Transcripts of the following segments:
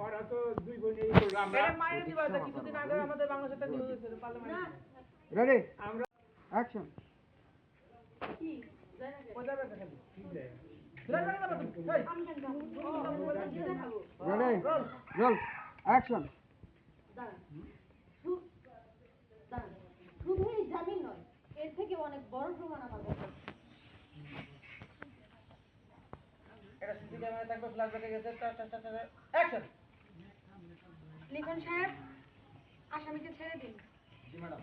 ওরা তো দুই বোনে এই করল আমরা মায়ের দিবা কিছুদিন আগে আমাদের বাংলাদেশে একটা নিউজ হয়েছিল পার্লামেন্টে রেডি আমরা অ্যাকশন শুধু এই জামিন নয় এর থেকে অনেক বড় প্রমাণ আমার কাছে। এটা সিসি ক্যামেরা থাকবে ফ্ল্যাশ ব্যাকে গেছে অ্যাকশন লিখন সাহেব আসামিকে ছেড়ে দিন। জি ম্যাডাম।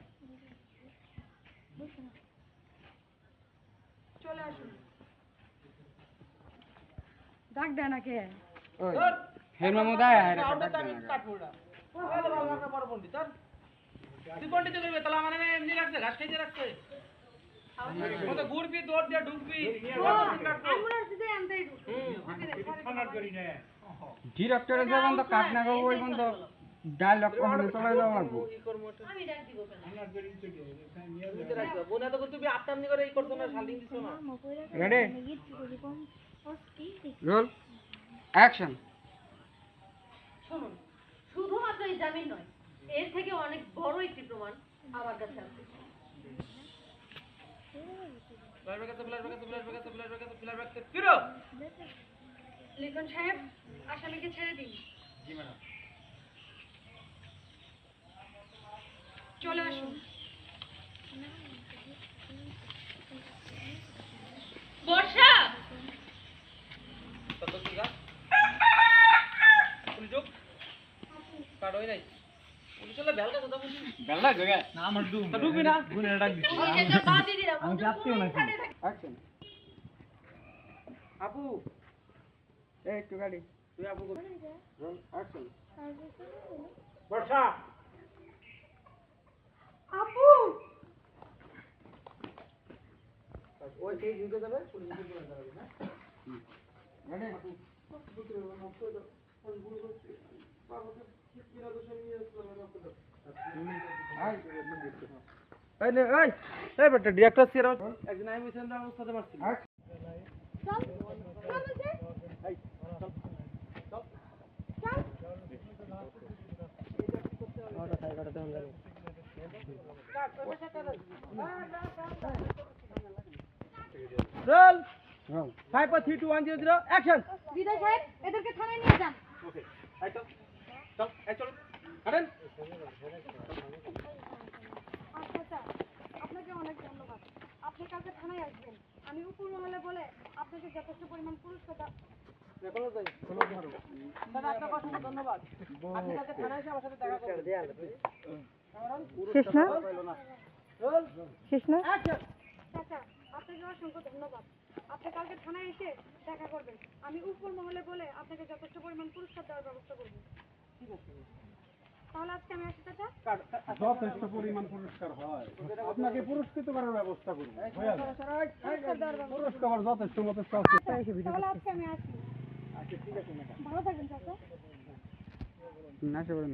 চলে আসুন। ডাক দেয় না কে? মামুদা আউটে আমি ভালো ভালো একটা বড় তুই তাহলে এমনি রাখছে ঘাস খাইতে রাখছে। কত ঘুরবি দৌড় দিয়ে ঢুকবি কাট না। গো বন্ধ। ডায়লগ কখনো চলে যাওয়া লাগবো। রেডি রোল অ্যাকশন শুনুন শুধুমাত্র এই জামিন নয় এর থেকে অনেক বড় একটি প্রমাণ আমার কাছে আছে। লিখন সাহেব আসামিকে ছেড়ে দিন। জি ম্যাডাম চলে আসুন বর্ষা কত কি গা পুলিশ যোগ কাট হই নাই পুলিশ হলে বেলটা কথা বুঝি বেলা জগে না আমার ডুব তা ঢুকবি না ওকে যা বাদি দিলাম আমি যাচ্ছিও না আপু একটু গাড়ি। তুই আপু অ্যাকশন। বর্ষা। আপু। ওই সেই ঢুকে যাবে পুলিশ ঢুকে যাবে না রেডি এই নে এই এই বেটা ডিরেক্টর সিয়ার একদিন আমি মিশন রাম সাথে মারছি অ্যাকশন রোল রোল 5 4 3 2 1 0 0 অ্যাকশন বিদায় সাহেব, এদেরকে থানায় নিয়ে যান। ওকে এই চল চল এই চল হাঁটেন আচ্ছা আচ্ছা আপনাকে অনেক ধন্যবাদ। আপনি কালকে থানায় আসবেন। আমি উপর বলে আপনাকে যথেষ্ট পরিমাণ পুরস্কার দা- এখনও যাই দাদা আপনাকে অসংখ্য ধন্যবাদ। আপনি কালকে থানায় এসে আমার সাথে দেখা করবেন। শেষ না? শেষ না? আচ্ছা আপনাকে অসংখ্য ধন্যবাদ। আপনি কালকে থানায় এসে দেখা করবেন। আমি উপর মহলে বলে আপনাকে যথেষ্ট পরিমাণ পুরস্কার দেওয়ার ব্যবস্থা করব। তাহলে আজকে আমি আসি চাচা। যথেষ্ট পরিমাণ পুরস্কার হয়। আপনাকে পুরস্কৃত করার ব্যবস্থা করব। পুরস্কার যথেষ্ট তাহলে আজকে আমি আসি। ভালো চাচা। না সে বলেন